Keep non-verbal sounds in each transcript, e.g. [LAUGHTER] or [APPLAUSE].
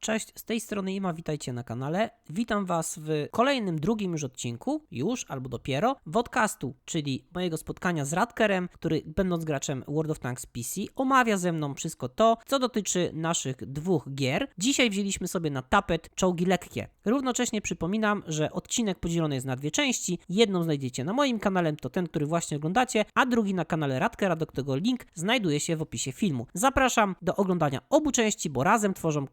Cześć, z tej strony Ima, witajcie na kanale. Witam Was w kolejnym, drugim już odcinku, już albo dopiero, podcastu, czyli mojego spotkania z Radkerem, który będąc graczem World of Tanks PC omawia ze mną wszystko to, co dotyczy naszych dwóch gier. Dzisiaj wzięliśmy sobie na tapet czołgi lekkie. Równocześnie przypominam, że odcinek podzielony jest na dwie części. Jedną znajdziecie na moim kanale, to ten, który właśnie oglądacie, a drugi na kanale Radkera, do którego link znajduje się w opisie filmu. Zapraszam do oglądania obu części, bo razem tworzą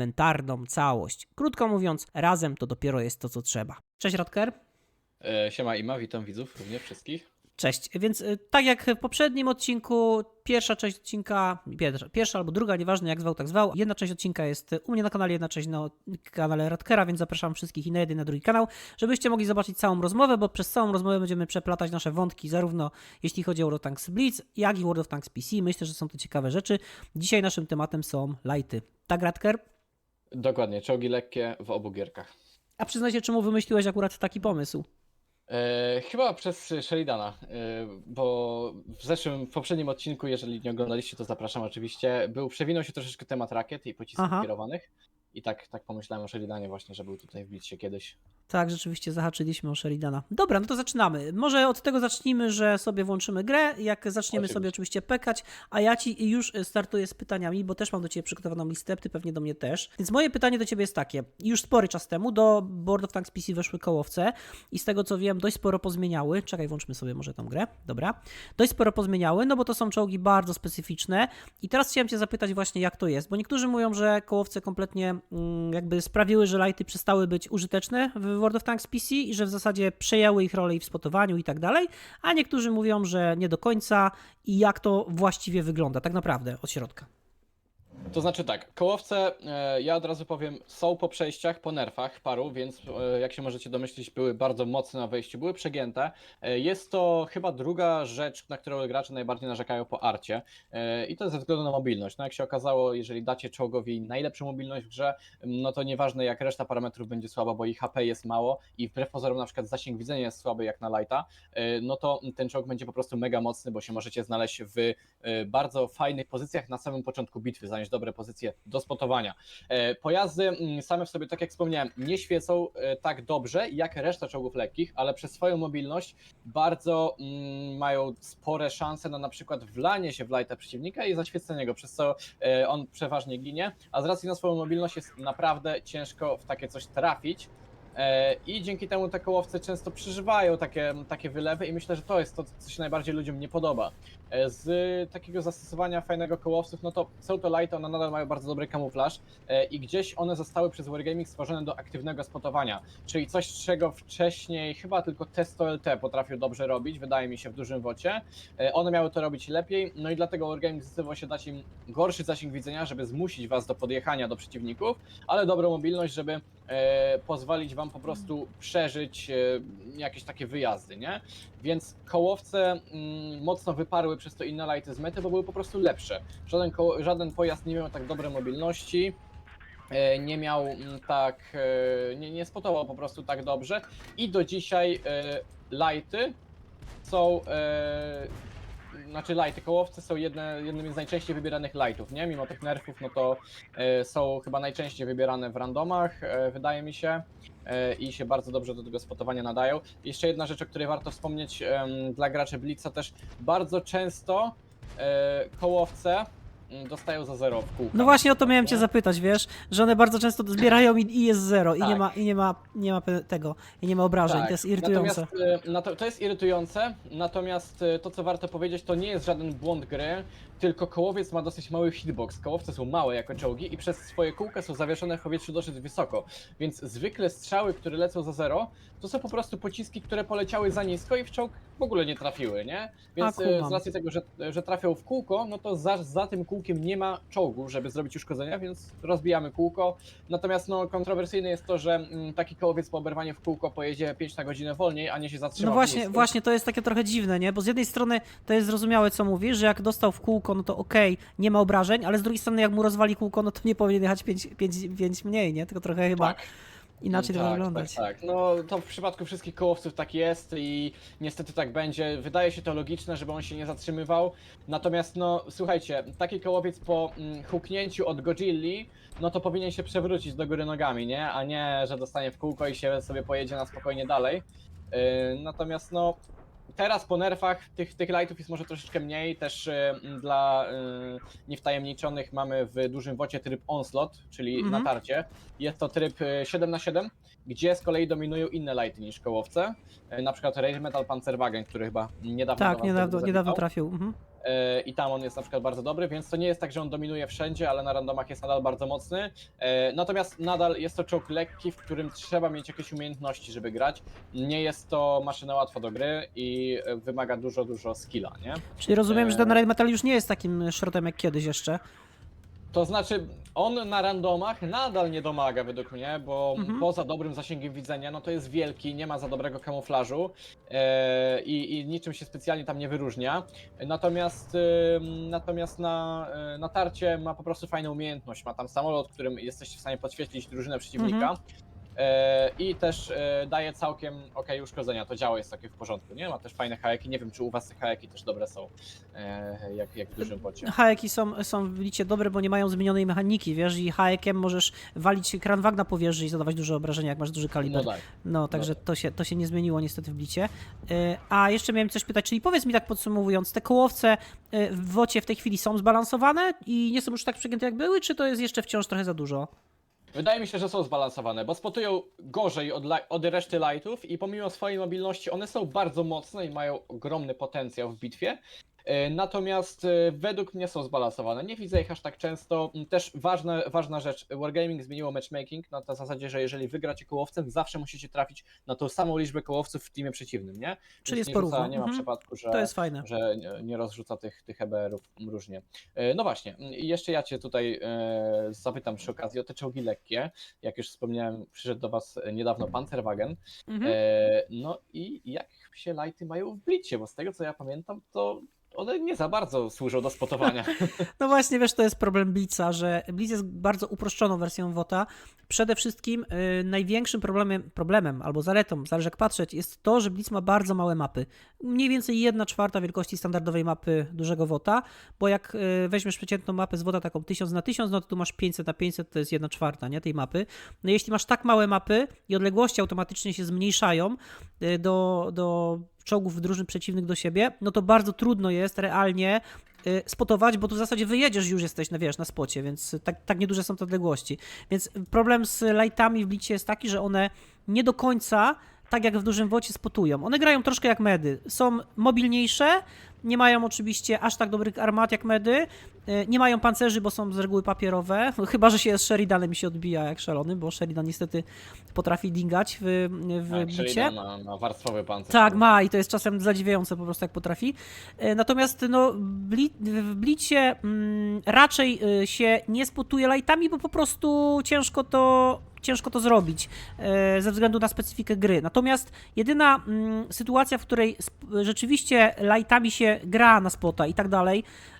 komplementarną całość. Krótko mówiąc, razem to dopiero jest to, co trzeba. Cześć Radker. E, Siema Ima, witam widzów również wszystkich. Cześć, więc y, tak jak w poprzednim odcinku, pierwsza część odcinka, pierwsza, pierwsza albo druga, nieważne jak zwał, tak zwał, jedna część odcinka jest u mnie na kanale, jedna część na kanale Radkera, więc zapraszam wszystkich i na jeden, i na drugi kanał, żebyście mogli zobaczyć całą rozmowę, bo przez całą rozmowę będziemy przeplatać nasze wątki, zarówno jeśli chodzi o World of Tanks Blitz, jak i World of Tanks PC. Myślę, że są to ciekawe rzeczy. Dzisiaj naszym tematem są lighty. Tak, Radker? Dokładnie, czołgi lekkie w obu gierkach. A przyznaj się, czemu wymyśliłeś akurat taki pomysł? E, chyba przez Sheridana, e, bo w zeszłym, w poprzednim odcinku, jeżeli nie oglądaliście, to zapraszam oczywiście, był, przewinął się troszeczkę temat rakiet i pocisków Aha. kierowanych. I tak, tak pomyślałem o Sheridanie właśnie, że był tutaj w Blitzcie kiedyś. Tak, rzeczywiście zahaczyliśmy o Sheridana. Dobra, no to zaczynamy. Może od tego zacznijmy, że sobie włączymy grę, jak zaczniemy Oczywiście. sobie oczywiście pekać, a ja ci już startuję z pytaniami, bo też mam do ciebie przygotowaną listę, ty pewnie do mnie też. Więc moje pytanie do ciebie jest takie. Już spory czas temu do Board of Tanks PC weszły kołowce i z tego co wiem, dość sporo pozmieniały. Czekaj, włączmy sobie może tą grę. Dobra. Dość sporo pozmieniały, no bo to są czołgi bardzo specyficzne. I teraz chciałem cię zapytać właśnie, jak to jest, bo niektórzy mówią, że kołowce kompletnie jakby sprawiły, że lighty przestały być użyteczne w World of Tanks PC i że w zasadzie przejęły ich rolę i w spotowaniu i tak dalej, a niektórzy mówią, że nie do końca i jak to właściwie wygląda tak naprawdę od środka. To znaczy tak, kołowce, e, ja od razu powiem, są po przejściach, po nerfach paru, więc e, jak się możecie domyślić, były bardzo mocne na wejściu, były przegięte. E, jest to chyba druga rzecz, na którą gracze najbardziej narzekają po arcie i to ze względu na mobilność. No jak się okazało, jeżeli dacie czołgowi najlepszą mobilność w grze, no to nieważne jak reszta parametrów będzie słaba, bo ich HP jest mało i wbrew pozorom na przykład zasięg widzenia jest słaby jak na lighta, no to ten czołg będzie po prostu mega mocny, bo się możecie znaleźć w bardzo fajnych pozycjach na samym początku bitwy, dobre pozycje do spotowania. E, Pojazdy mm, same w sobie, tak jak wspomniałem, nie świecą e, tak dobrze jak reszta czołgów lekkich, ale przez swoją mobilność bardzo mm, mają spore szanse na na przykład wlanie się w lighta przeciwnika i zaświecenie go, przez co e, on przeważnie ginie, a z racji na swoją mobilność jest naprawdę ciężko w takie coś trafić. E, I dzięki temu te kołowce często przeżywają takie, takie wylewy i myślę, że to jest to, co się najbardziej ludziom nie podoba. E, Z takiego zastosowania fajnego kołowców, no to są to lighty, one nadal mają bardzo dobry kamuflaż e, i gdzieś one zostały przez Wargaming stworzone do aktywnego spotowania, czyli coś, czego wcześniej chyba tylko Testo LT potrafił dobrze robić, wydaje mi się w dużym wocie. One miały to robić lepiej, no i dlatego Wargaming zdecydował się dać im gorszy zasięg widzenia, żeby zmusić was do podjechania do przeciwników, ale dobrą mobilność, żeby pozwolić wam po prostu przeżyć e, jakieś takie wyjazdy, nie? Więc kołowce mm, mocno wyparły przez to inne lighty z mety, bo były po prostu lepsze. Żaden, żaden pojazd nie miał tak dobrej mobilności, e, nie miał mm, tak, e, nie, nie spotował po prostu tak dobrze i do dzisiaj e, lighty są, e, znaczy lighty, kołowce są jedne, jednym z najczęściej wybieranych lightów, nie? Mimo tych nerfów, no to e, są chyba najczęściej wybierane w randomach, e, wydaje mi się, e, i się bardzo dobrze do tego spotowania nadają. Jeszcze jedna rzecz, o której warto wspomnieć dla graczy Blitza też, bardzo często e, kołowce dostają za zero w kółkach. No właśnie o to miałem cię zapytać, wiesz, że one bardzo często zbierają i, i jest zero i nie Tak. ma, i nie ma, nie ma pe- tego, i nie ma obrażeń, to jest irytujące. Natomiast, nato- to jest irytujące, natomiast e, to co warto powiedzieć, to nie jest żaden błąd gry, tylko kołowiec ma dosyć mały hitbox. Kołowce są małe jako czołgi i przez swoje kółka są zawieszone w powietrzu dosyć wysoko. Więc zwykle strzały, które lecą za zero, to są po prostu pociski, które poleciały za nisko i w czołg w ogóle nie trafiły, nie? Więc A, kumam. z racji tego, że, że trafią w kółko, no to za, za tym kółkiem nie ma czołgu, żeby zrobić uszkodzenia, więc rozbijamy kółko. Natomiast no, kontrowersyjne jest to, że mm, taki kołowiec po oberwaniu w kółko pojedzie 5 na godzinę wolniej, a nie się zatrzyma. No w właśnie, miejscu. właśnie to jest takie trochę dziwne, nie? Bo z jednej strony to jest zrozumiałe, co mówisz, że jak dostał w kółko, no to okej, nie ma obrażeń, ale z drugiej strony jak mu rozwali kółko, no to nie powinien jechać 5, 5, 5 mniej, nie? Tylko trochę chyba, Tak. Inaczej to tak, wyglądać. Tak, tak. No to w przypadku wszystkich kołowców tak jest i niestety tak będzie. Wydaje się to logiczne, żeby on się nie zatrzymywał. Natomiast no słuchajcie, taki kołowiec po mm, huknięciu od Godzilli, no to powinien się przewrócić do góry nogami, nie? A nie, że dostanie w kółko i się sobie pojedzie na spokojnie dalej. Yy, natomiast no teraz po nerfach tych, tych lightów jest może troszeczkę mniej. Też yy, dla yy, niewtajemniczonych mamy w dużym wocie tryb onslaught, czyli Mhm. natarcie. Jest to tryb y, 7 na 7 gdzie z kolei dominują inne lighty niż kołowce. Y, Na przykład Rage Metal Panzerwagen, który chyba niedawno Tak, niedawno, niedawno trafił. Mhm. E, i tam on jest na przykład bardzo dobry, więc to nie jest tak, że on dominuje wszędzie, ale na randomach jest nadal bardzo mocny. E, Natomiast nadal jest to czołg lekki, w którym trzeba mieć jakieś umiejętności, żeby grać. Nie jest to maszyna łatwa do gry i e, wymaga dużo, dużo skilla, nie? Czyli rozumiem, że ten. Red Metal już nie jest takim szrotem jak kiedyś jeszcze. To znaczy, on na randomach nadal nie domaga według mnie, bo Mhm. poza dobrym zasięgiem widzenia, no to jest wielki, nie ma za dobrego kamuflażu e, i, i niczym się specjalnie tam nie wyróżnia. Natomiast, ym, natomiast na, e, na tarcie ma po prostu fajną umiejętność. Ma tam samolot, którym jesteście w stanie podświetlić drużynę przeciwnika. E, I też e, daje całkiem ok uszkodzenia. To działo jest takie w porządku, nie? Ma też fajne hajeki. Nie wiem, czy u was te hajeki też dobre są, e, jak, jak w dużym bocie. Hajeki są, są w licie dobre, bo nie mają zmienionej mechaniki, wiesz, i hajekiem możesz walić kran wagna po wieży i zadawać duże obrażenia, jak masz duży kaliber. No tak. No, także tak. to się, to się nie zmieniło niestety w blicie. A jeszcze miałem coś pytać, czyli powiedz mi tak podsumowując, te kołowce w wocie w tej chwili są zbalansowane i nie są już tak przegięte jak były, czy to jest jeszcze wciąż trochę za dużo? Wydaje mi się, że są zbalansowane, bo spotują gorzej od, od reszty lightów i pomimo swojej mobilności one są bardzo mocne i mają ogromny potencjał w bitwie. E, Natomiast e, według mnie są zbalansowane. Nie widzę ich aż tak często. M, Też ważna, ważna rzecz, Wargaming zmieniło matchmaking na tej zasadzie, że jeżeli wygracie kołowcem, zawsze musicie trafić na tą samą liczbę kołowców w teamie przeciwnym, nie? Czyli Więc jest porówno. nie ma Mhm. przypadku, że, To jest fajne. że nie- rozrzuca tych, tych EBR-ów różnie. E, No właśnie, i jeszcze ja Cię tutaj zapytam przy okazji o te czołgi lekkie. Jak już wspomniałem, przyszedł do Was niedawno Panzerwagen. Mhm. No i jak się lighty mają w blicie? Bo z tego co ja pamiętam, to one nie za bardzo służą do spotowania. [LAUGHS] No właśnie, wiesz, to jest problem Blitza, że Blitz jest bardzo uproszczoną wersją WOTA. Przede wszystkim y, największym problemem, problemem albo zaletą, zależy jak patrzeć, jest to, że Blitz ma bardzo małe mapy. Mniej więcej 1 czwarta wielkości standardowej mapy dużego WOTA, bo jak y, weźmiesz przeciętną mapę z WOTA taką 1000 na 1000, no to tu masz 500 na 500, to jest 1 czwarta nie, tej mapy. No jeśli masz tak małe mapy i odległości automatycznie się zmniejszają y, do, do czołgów drużyn przeciwnych do siebie, no to bardzo trudno jest realnie y, spotować, bo tu w zasadzie wyjedziesz już jesteś na, wiesz, na spocie, więc tak, tak nieduże są te odległości. Więc problem z lightami w blicie jest taki, że one nie do końca tak jak w dużym wocie spotują. One grają troszkę jak medy. Są mobilniejsze, nie mają oczywiście aż tak dobrych armat jak medy, nie mają pancerzy, bo są z reguły papierowe, [LAUGHS] chyba, że się z Sheridanem i się odbija jak szalony, bo Sheridan niestety potrafi dingać w, w Tak, czyli na, na warstwowy pancerz. Tak, ma i to jest czasem zadziwiające po prostu, jak potrafi. E, Natomiast no, bli, w Blicie mm, raczej y, się nie spotuje lightami, bo po prostu ciężko to, ciężko to zrobić e, ze względu na specyfikę gry. Natomiast jedyna mm, sytuacja, w której rzeczywiście lightami się gra na spota i tak dalej, e,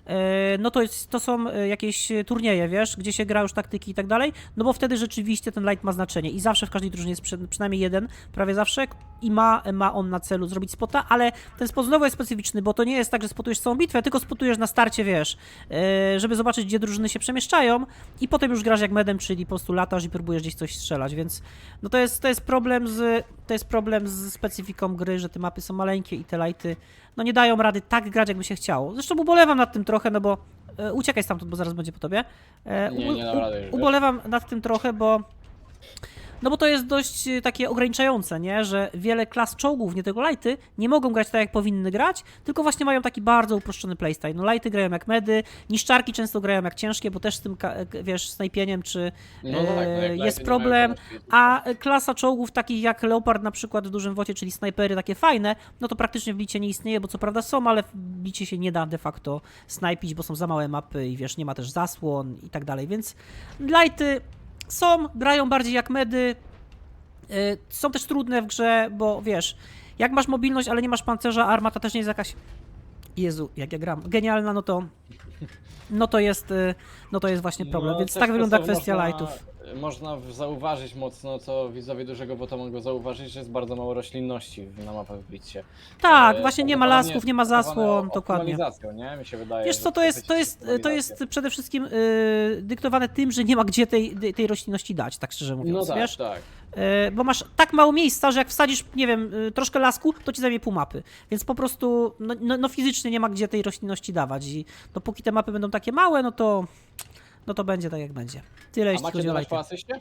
no to, jest, to są e, jakieś turnieje, wiesz, gdzie się gra już taktyki i tak dalej, no bo wtedy rzeczywiście ten light ma znaczenie i zawsze w każdej drużynie jest przy, przynajmniej jeden, prawie zawsze i ma, ma on na celu zrobić spota, ale ten spot znowu jest specyficzny, bo to nie jest tak, że spotujesz całą bitwę, tylko spotujesz na starcie, wiesz, e, żeby zobaczyć, gdzie drużyny się przemieszczają i potem już grasz jak medem, czyli po prostu latasz i próbujesz gdzieś coś strzelać, więc no to jest, to jest problem z, to jest problem z specyfiką gry, że te mapy są maleńkie i te lighty, no nie dają rady tak grać, jakby się chciało. Zresztą ubolewam nad tym trochę, no bo e, uciekaj stamtąd, bo zaraz będzie po tobie. E, Nie, nie dam rady już, wiesz. ubolewam nad tym trochę, bo no bo to jest dość y, takie ograniczające, nie? Że wiele klas czołgów, nie tylko lighty, nie mogą grać tak, jak powinny grać, tylko właśnie mają taki bardzo uproszczony playstyle. No lighty grają jak medy, niszczarki często grają jak ciężkie, bo też z tym, wiesz, snajpieniem czy No, no tak, no e, lighty jest problem, a klasa czołgów takich jak Leopard na przykład w dużym wocie, czyli snajpery takie fajne, no to praktycznie w Blicie nie istnieje, bo co prawda są, ale w Blicie się nie da de facto snajpić, bo są za małe mapy i wiesz, nie ma też zasłon i tak dalej, więc lighty są, grają bardziej jak medy, y, są też trudne w grze, bo wiesz, jak masz mobilność, ale nie masz pancerza, armata też nie jest jakaś Jezu, jak ja gram, genialna, no to no to jest, y, no to jest właśnie problem, No, więc tak wygląda kwestia można, lightów. Można w- zauważyć mocno, co widzowie dużego bota mogą zauważyć, że jest bardzo mało roślinności w- na mapach w Blitzie. Tak, E, właśnie nie ma prawdopodobnie lasków, nie ma spowodowane zasłon, dokładnie. optymalizacją, nie? Mi się wydaje. Wiesz że co, to jest, to jest, to jest przede wszystkim y, dyktowane tym, że nie ma gdzie tej, tej roślinności dać, tak szczerze mówiąc, No tak, wiesz? tak. Y, bo masz tak mało miejsca, że jak wsadzisz, nie wiem, y, troszkę lasku, to ci zajmie pół mapy. Więc po prostu, no, no, no fizycznie nie ma gdzie tej roślinności dawać i dopóki te mapy będą takie małe, no to, no to będzie tak jak będzie. Tyle A jeśli macie chodzi o lighty. po asyście?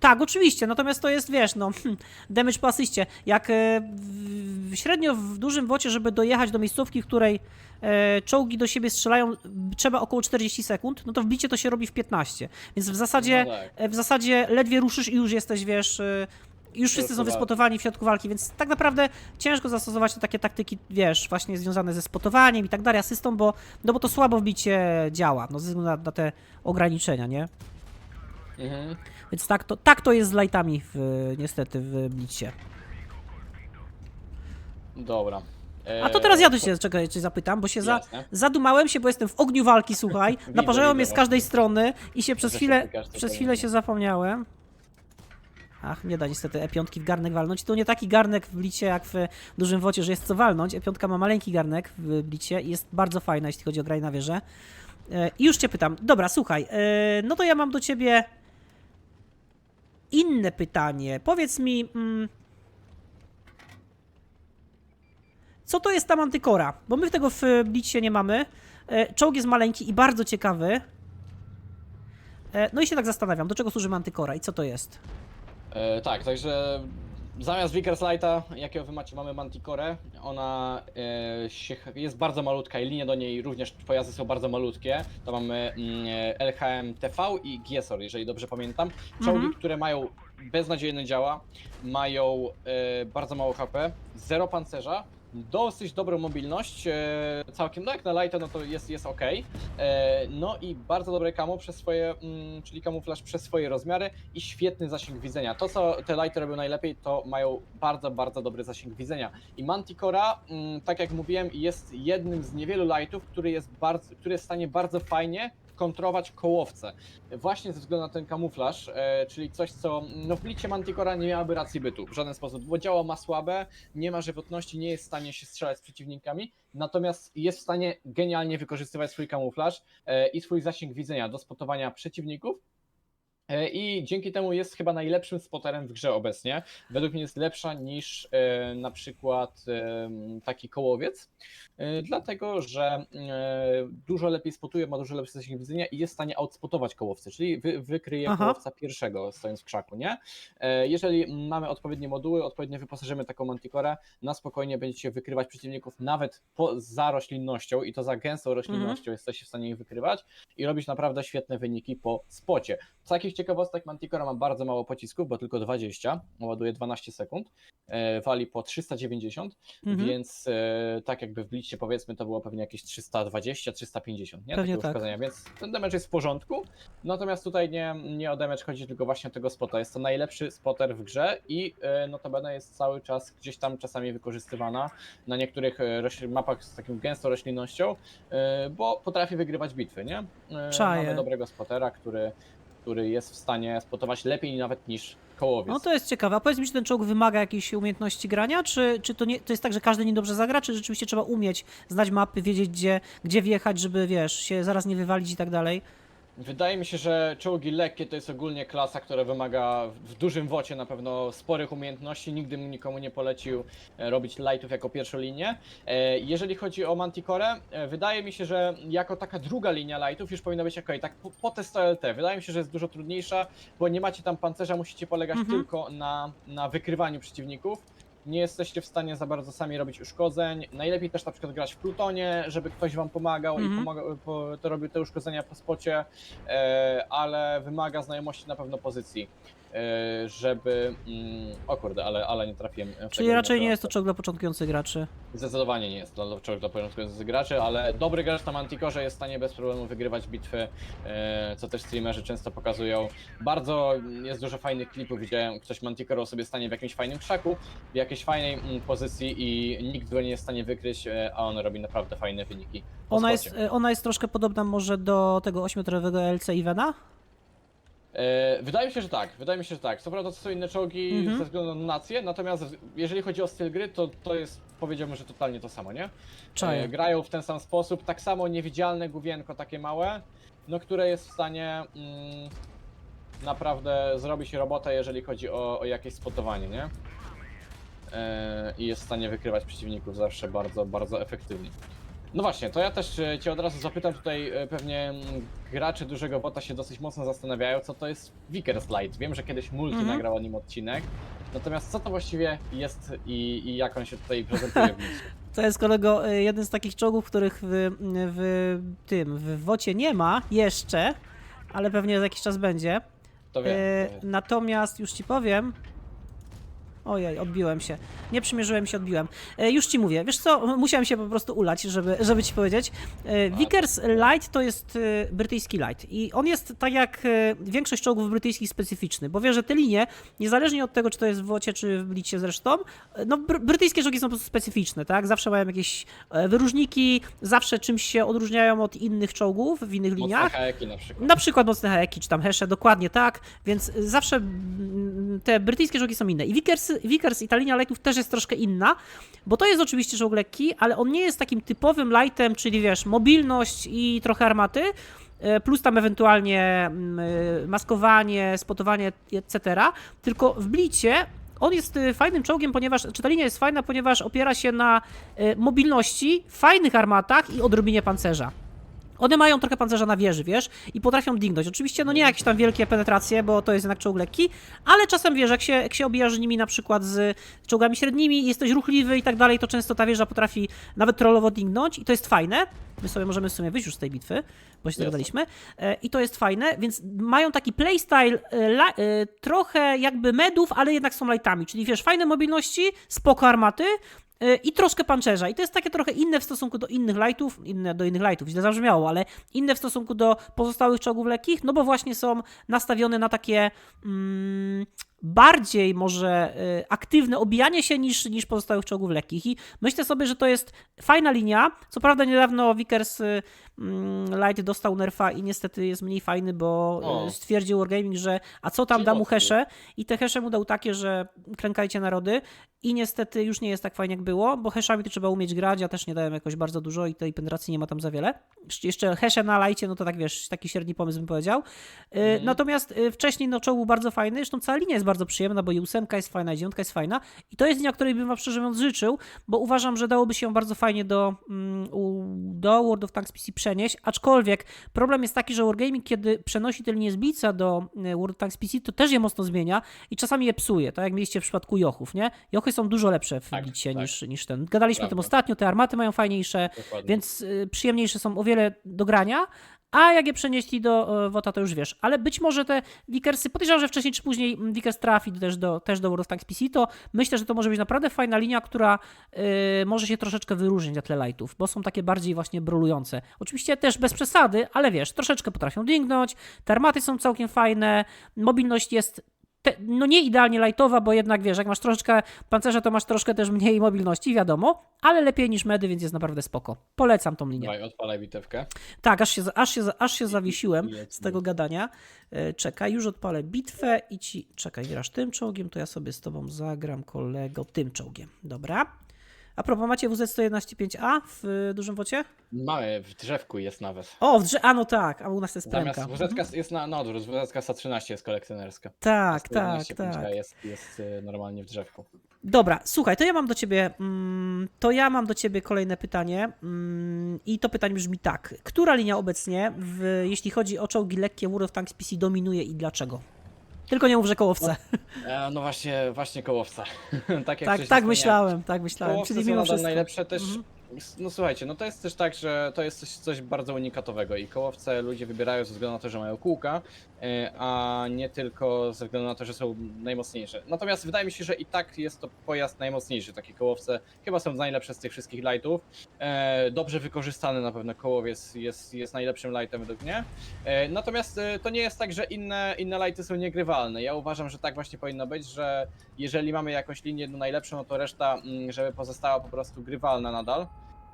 Tak, oczywiście, natomiast to jest, wiesz, no, damage po asyście. Jak e, w, średnio w dużym wocie, żeby dojechać do miejscówki, w której e, czołgi do siebie strzelają, trzeba około 40 sekund, no to w bicie to się robi w 15. Więc w zasadzie, No tak. e, w zasadzie ledwie ruszysz i już jesteś, wiesz, e, już wszyscy są wyspotowani w środku walki, więc tak naprawdę ciężko zastosować te takie taktyki, wiesz, właśnie związane ze spotowaniem i tak dalej, asystą, bo, no bo to słabo w bicie działa, no ze względu na, na te ograniczenia, nie? Mhm. Więc tak to, tak to jest z lightami w, niestety w Blicie. Dobra. E, A to teraz ja do ciebie czekaj, czy zapytam, bo się za, Jasne. zadumałem się, bo jestem w ogniu walki, słuchaj. [LAUGHS] Naparzają mnie z każdej strony i się przez się chwilę, przez chwilę się zapomniałem. Ach, nie da niestety E5 w garnek walnąć. To nie taki garnek w Blicie jak w dużym wocie, że jest co walnąć. E5 ma maleńki garnek w Blicie i jest bardzo fajna, jeśli chodzi o graj na wieżę. E, I już cię pytam. Dobra, słuchaj, e, no to ja mam do ciebie inne pytanie. Powiedz mi, mm, co to jest ta mantykora? Bo my tego w Blicie nie mamy. E, Czołg jest maleńki i bardzo ciekawy. No i się tak zastanawiam, do czego służy mantykora i co to jest? E, tak, także zamiast Vickers Lighta, jakiego wy macie, mamy Manticore. Ona e, się, jest bardzo malutka i linie do niej również pojazdy są bardzo malutkie. To mamy mm, e, LHM TV i Giesor, jeżeli dobrze pamiętam. Czołgi, Mhm. które mają beznadziejne działa, mają e, bardzo mało HP, zero pancerza. Dosyć dobrą mobilność, e, całkiem no jak na lighta, no to jest, jest ok. E, no i bardzo dobre kamo przez swoje, mm, czyli kamuflaż przez swoje rozmiary i świetny zasięg widzenia. To, co te lighty robią najlepiej, to mają bardzo, bardzo dobry zasięg widzenia. I Manticora, mm, tak jak mówiłem, jest jednym z niewielu lightów, który jest, bardzo, który jest w stanie bardzo fajnie kontrować kołowce. Właśnie ze względu na ten kamuflaż, e, czyli coś, co no w plicie Manticora nie miałaby racji bytu w żaden sposób, bo działa ma słabe, nie ma żywotności, nie jest w stanie się strzelać z przeciwnikami, natomiast jest w stanie genialnie wykorzystywać swój kamuflaż e, i swój zasięg widzenia do spotowania przeciwników. E, I dzięki temu jest chyba najlepszym spoterem w grze obecnie. Według mnie jest lepsza niż e, na przykład e, taki kołowiec, e, dlatego że e, dużo lepiej spotuje, ma dużo lepszy zasięg widzenia i jest w stanie outspotować kołowce, czyli wy, wykryje Aha. kołowca pierwszego stojąc w krzaku, nie? E, jeżeli mamy odpowiednie moduły, odpowiednio wyposażymy taką mantikorę, na spokojnie będziecie wykrywać przeciwników nawet po, za roślinnością i to za gęstą roślinnością jesteście w stanie ich wykrywać i robić naprawdę świetne wyniki po spocie. Z takich ciekawostek Manticora ma bardzo mało pocisków, bo tylko 20, ładuje 12 sekund, e, wali po 390, Mhm. więc e, tak jakby w blicie powiedzmy to było pewnie jakieś 320, 350, nie? Pewnie Takie tak. więc ten damage jest w porządku, natomiast tutaj nie, nie o damage chodzi, tylko właśnie o tego spota. Jest to najlepszy spotter w grze i e, notabene jest cały czas gdzieś tam czasami wykorzystywana na niektórych mapach z taką gęstą roślinnością, bo potrafi wygrywać bitwy, nie? Czaję. Mamy dobrego spotera, który, który jest w stanie spotować lepiej nawet niż kołowiec. No to jest ciekawe. A powiedz mi, czy ten czołg wymaga jakiejś umiejętności grania, czy, czy to, nie, to jest tak, że każdy nim dobrze zagra, czy rzeczywiście trzeba umieć, znać mapy, wiedzieć gdzie, gdzie wjechać, żeby wiesz, się zaraz nie wywalić i tak dalej? Wydaje mi się, że czołgi lekkie to jest ogólnie klasa, która wymaga w dużym wocie na pewno sporych umiejętności. Nigdy bym nikomu nie polecił e, robić lightów jako pierwszą linię. E, Jeżeli chodzi o Manticore, e, wydaje mi się, że jako taka druga linia lightów już powinna być ok, tak po, po te 100 LT. Wydaje mi się, że jest dużo trudniejsza, bo nie macie tam pancerza, musicie polegać Mhm. tylko na, na wykrywaniu przeciwników. Nie jesteście w stanie za bardzo sami robić uszkodzeń. Najlepiej też na przykład grać w Plutonie, żeby ktoś wam pomagał Mhm. i pomagał, po, to robił te uszkodzenia po spocie e, ale wymaga znajomości na pewno pozycji, żeby... Mm, o kurde, ale, ale nie trafiłem. w Czyli tego raczej nie jest to czołg dla początkujących graczy. Zdecydowanie nie jest dla czołg dla początkujących graczy, ale dobry gracz na Manticore jest w stanie bez problemu wygrywać bitwy, e, co też streamerzy często pokazują. Bardzo jest dużo fajnych klipów, gdzie ktoś Manticore sobie stanie w jakimś fajnym krzaku, w jakiejś fajnej mm, pozycji i nikt go nie jest w stanie wykryć, e, a on robi naprawdę fajne wyniki. po Ona jest, spocie. e, ona jest troszkę podobna może do tego ośmiotorowego LC Ivena? E, wydaje mi się, że tak, wydaje mi się, że tak. Co prawda to są inne czołgi Mhm. ze względu na nację, natomiast jeżeli chodzi o styl gry, to to jest powiedziałbym, że totalnie to samo, nie? Czaję. E, grają w ten sam sposób, tak samo niewidzialne główienko takie małe, no które jest w stanie mm, naprawdę zrobić robotę, jeżeli chodzi o, o jakieś spotowanie, nie? E, I jest w stanie wykrywać przeciwników zawsze bardzo, bardzo efektywnie. No właśnie, to ja też e, Cię od razu zapytam tutaj, e, pewnie mm, gracze dużego bota się dosyć mocno zastanawiają, co to jest Vickers Light. Wiem, że kiedyś Multi Mhm. nagrał o nim odcinek, natomiast co to właściwie jest i, i jak on się tutaj prezentuje w? [LAUGHS] To jest kolego y, jeden z takich czołgów, których w, w tym w wocie nie ma jeszcze, ale pewnie za jakiś czas będzie. To wiem, E, to wiem. natomiast już ci powiem. Ojej, odbiłem się. Nie przymierzyłem się, odbiłem. E, już ci mówię. Wiesz co, musiałem się po prostu ulać, żeby, żeby ci powiedzieć. E, Vickers Light to jest e, brytyjski light i on jest tak jak e, większość czołgów brytyjskich specyficzny, bo wie, że te linie, niezależnie od tego, czy to jest w wocie, czy w blicie zresztą, e, no br brytyjskie czołgi są po prostu specyficzne, tak? Zawsze mają jakieś e, wyróżniki, zawsze czymś się odróżniają od innych czołgów w innych Mocne liniach. haeki na przykład. Na przykład mocne haeki, czy tam hesze, dokładnie tak, więc zawsze mm, te brytyjskie czołgi są inne. I Vickers, Vickers i ta linia lightów też jest troszkę inna, bo to jest oczywiście czołg lekki, ale on nie jest takim typowym lightem, czyli wiesz, mobilność i trochę armaty, e, plus tam ewentualnie mm, e, maskowanie, spotowanie, etc., tylko w blicie on jest e, fajnym czołgiem, ponieważ, czy ta linia jest fajna, ponieważ opiera się na mobilności, fajnych armatach i odrobinie pancerza. One mają trochę pancerza na wieży, wiesz, i potrafią dingnąć. Oczywiście, no nie jakieś tam wielkie penetracje, bo to jest jednak czołg lekki, ale czasem wiesz, jak się, jak się obijasz nimi na przykład z czołgami średnimi, jesteś ruchliwy i tak dalej, to często ta wieża potrafi nawet trollowo dingnąć i to jest fajne. My sobie możemy w sumie wyjść już z tej bitwy, bo się dogadaliśmy. E, I to jest fajne, więc mają taki playstyle e, e, trochę jakby medów, ale jednak są lightami, czyli wiesz, fajne mobilności, spoko armaty, i troszkę pancerza. I to jest takie trochę inne w stosunku do innych lightów, inne do innych lightów, źle zabrzmiało, ale inne w stosunku do pozostałych czołgów lekkich, no bo właśnie są nastawione na takie mm, bardziej może y, aktywne obijanie się niż, niż pozostałych czołgów lekkich. I myślę sobie, że to jest fajna linia. Co prawda niedawno Vickers y, mm, Light dostał nerfa i niestety jest mniej fajny, bo O. y, stwierdził Wargaming, że a co tam da mu hesze i te hesze mu dał takie, że klękajcie narody i niestety już nie jest tak fajnie jak było, bo heszami to trzeba umieć grać, ja też nie dałem jakoś bardzo dużo i tej penetracji nie ma tam za wiele. Jeszcze- hesze na lajcie, no to tak wiesz, taki średni pomysł bym powiedział. Mhm. Natomiast wcześniej no czołg był bardzo fajny, zresztą cała linia jest bardzo przyjemna, bo i ósemka jest fajna, i dziewiątka jest fajna i to jest linia, której bym wam szczerze mówiąc życzył, bo uważam, że dałoby się ją bardzo fajnie do, mm, do World of Tanks PC przenieść, aczkolwiek problem jest taki, że Wargaming, kiedy przenosi tę linię z Blitza do y, World of Tanks PC, to też je mocno zmienia i czasami je psuje, tak jak mieliście w przypadku Jochów, nie? Jochy są dużo lepsze w Tak, Blicie tak. niż, niż ten. Gadaliśmy o tym ostatnio, te armaty mają fajniejsze, Dokładnie. więc y, przyjemniejsze są o wiele do grania. A jak je przenieśli do e, WOTA, to już wiesz. Ale być może te Vickersy, podejrzewam, że wcześniej czy później mm, Vickers trafi też do, też do World of Tanks PC, to myślę, że to może być naprawdę fajna linia, która y, może się troszeczkę wyróżnić na tle lightów, bo są takie bardziej właśnie brolujące. Oczywiście też bez przesady, ale wiesz, troszeczkę potrafią dingnąć, te armaty są całkiem fajne, mobilność jest te, no nie idealnie lightowa, bo jednak wiesz, jak masz troszeczkę pancerza, to masz troszkę też mniej mobilności, wiadomo, ale lepiej niż medy, więc jest naprawdę spoko. Polecam tą linię. Dawaj, odpalaj bitewkę. Tak, aż się, aż się, aż się zawiesiłem z tego gadania. E, Czekaj, już odpalę bitwę i ci. Czekaj, grasz tym czołgiem, to ja sobie z tobą zagram, kolego, tym czołgiem. Dobra. A propos, macie WZ-111.5A w y, dużym wocie? Mamy, w drzewku jest nawet. O, w drze- a no tak, a u nas jest Zamiast premka. WZ jest na, na odwrót, WZ 113 jest kolekcjonerska. Tak, tak, 111 tak. Jest, jest y, normalnie w drzewku. Dobra, słuchaj, to ja mam do ciebie, mm, to ja mam do ciebie kolejne pytanie mm, i to pytanie brzmi tak. Która linia obecnie, w, jeśli chodzi o czołgi lekkie World of Tanks PC dominuje i dlaczego? Tylko nie mów, że kołowce. E, no właśnie, właśnie kołowca. [LAUGHS] tak jak tak, wcześniej tak wspomniałem. myślałem, tak myślałem. Kołowce Czyli są mimo nadal wszystko. najlepsze też. Mhm. No słuchajcie, no to jest też tak, że to jest coś, coś bardzo unikatowego i kołowce ludzie wybierają ze względu na to, że mają kółka, a nie tylko ze względu na to, że są najmocniejsze. Natomiast wydaje mi się, że i tak jest to pojazd najmocniejszy. Takie kołowce chyba są najlepsze z tych wszystkich lightów. E, Dobrze wykorzystany na pewno kołowiec jest, jest najlepszym lightem według mnie. E, Natomiast e, to nie jest tak, że inne, inne lighty są niegrywalne. Ja uważam, że tak właśnie powinno być, że jeżeli mamy jakąś linię no najlepszą, no to reszta, mm, żeby pozostała po prostu grywalna nadal.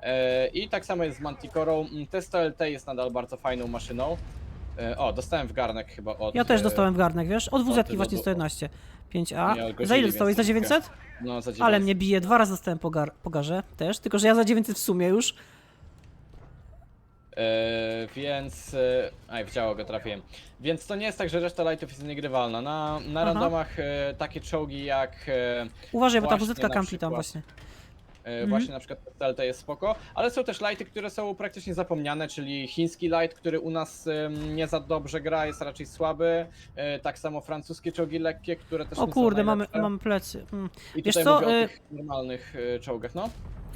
E, I tak samo jest z Manticorą. Mm, Testo LT jest nadal bardzo fajną maszyną. E, O, dostałem w garnek chyba od... Ja też e, dostałem w garnek, wiesz? Od WZ ty właśnie do- 111. Nie, 5A. od Za ile dostałeś? Za więc 900? No, za Ale 900. mnie bije, dwa razy dostałem po, gar po garze też, tylko że ja za 900 w sumie już. E, więc. E, aj, w działo go trafiłem. Więc to nie jest tak, że reszta lightów jest niegrywalna. Na, na randomach e, takie czołgi jak. E, Uważaj, bo ta Właśnie, na kampi tam przykład. właśnie. E, Mhm. Właśnie na przykład TLT jest spoko, ale są też lighty, które są praktycznie zapomniane, czyli chiński light, który u nas nie za dobrze gra, jest raczej słaby. E, tak samo francuskie czołgi lekkie, które też O nie kurde, są mamy, najlepsze. mamy plecy. Mm. I wiesz tutaj co, mówię o e, tych normalnych czołgach, no.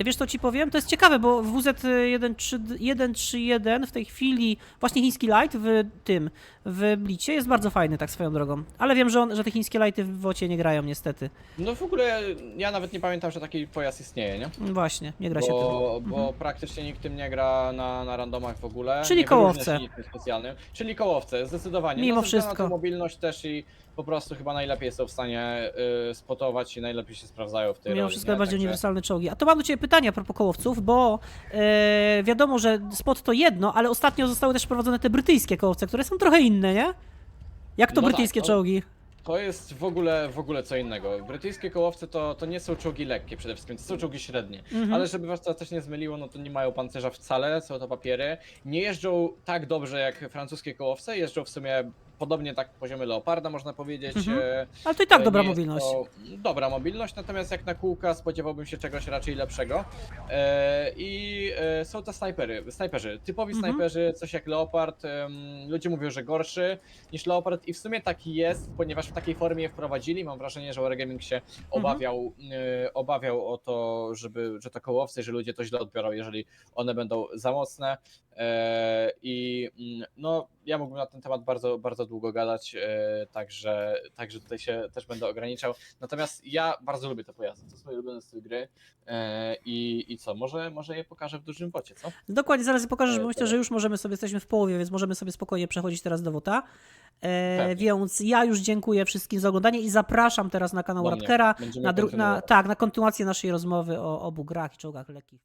Wiesz co ci powiem? To jest ciekawe, bo w WZ 131 w tej chwili właśnie chiński light w tym, w Blicie jest bardzo fajny tak swoją drogą. Ale wiem, że, on, że te chińskie lighty w WOCie nie grają niestety. No w ogóle ja nawet nie pamiętam, że taki pojazd istnieje, nie? Właśnie, nie gra się tym. Bo, bo praktycznie nikt tym nie gra na, na randomach w ogóle. Czyli nie kołowce. specjalnym. Czyli kołowce, zdecydowanie. Mimo no, wszystko. Mobilność też i po prostu chyba najlepiej są w stanie y, spotować i najlepiej się sprawdzają w tej Mimo roli. wszystko nie? bardziej Także- uniwersalne czołgi. A to mam do Ciebie pytanie a propos kołowców, bo e, wiadomo, że spot to jedno, ale ostatnio zostały też wprowadzone te brytyjskie kołowce, które są trochę inne, nie? Jak to No tak, brytyjskie no. czołgi? To jest w ogóle, w ogóle co innego. Brytyjskie kołowce to, to nie są czołgi lekkie przede wszystkim, to są czołgi średnie. Mhm. Ale żeby was to też nie zmyliło, no to nie mają pancerza wcale, są to papiery. Nie jeżdżą tak dobrze jak francuskie kołowce, jeżdżą w sumie podobnie tak poziomy leoparda, można powiedzieć. Mhm. e, Ale to i tak E, dobra nie jest mobilność. To dobra mobilność, natomiast jak na kółka spodziewałbym się czegoś raczej lepszego. E, I e, są to snajpery, snajperzy, typowi Mhm. snajperzy, coś jak Leopard. em, ludzie mówią, że gorszy niż Leopard i w sumie taki jest, ponieważ w takiej formie je wprowadzili. Mam wrażenie, że Wargaming się Mhm. obawiał, e, obawiał o to, żeby, że to kołowce, że ludzie to źle odbiorą, jeżeli one będą za mocne. E, I mm, no, ja mógłbym na ten temat bardzo, bardzo długo gadać, e, także, także tutaj się też będę ograniczał. Natomiast ja bardzo lubię te pojazdy, to jest mój ulubiony styl gry. E, I, I co, może, może je pokażę w dużym bocie, co? Dokładnie, zaraz pokażesz, bo myślę, że już możemy sobie, jesteśmy w połowie, więc możemy sobie spokojnie przechodzić teraz do WOTA. E, więc ja już dziękuję wszystkim za oglądanie i zapraszam teraz na kanał. Radkera, na, na, tak, na kontynuację naszej rozmowy o obu grach i czołgach lekkich.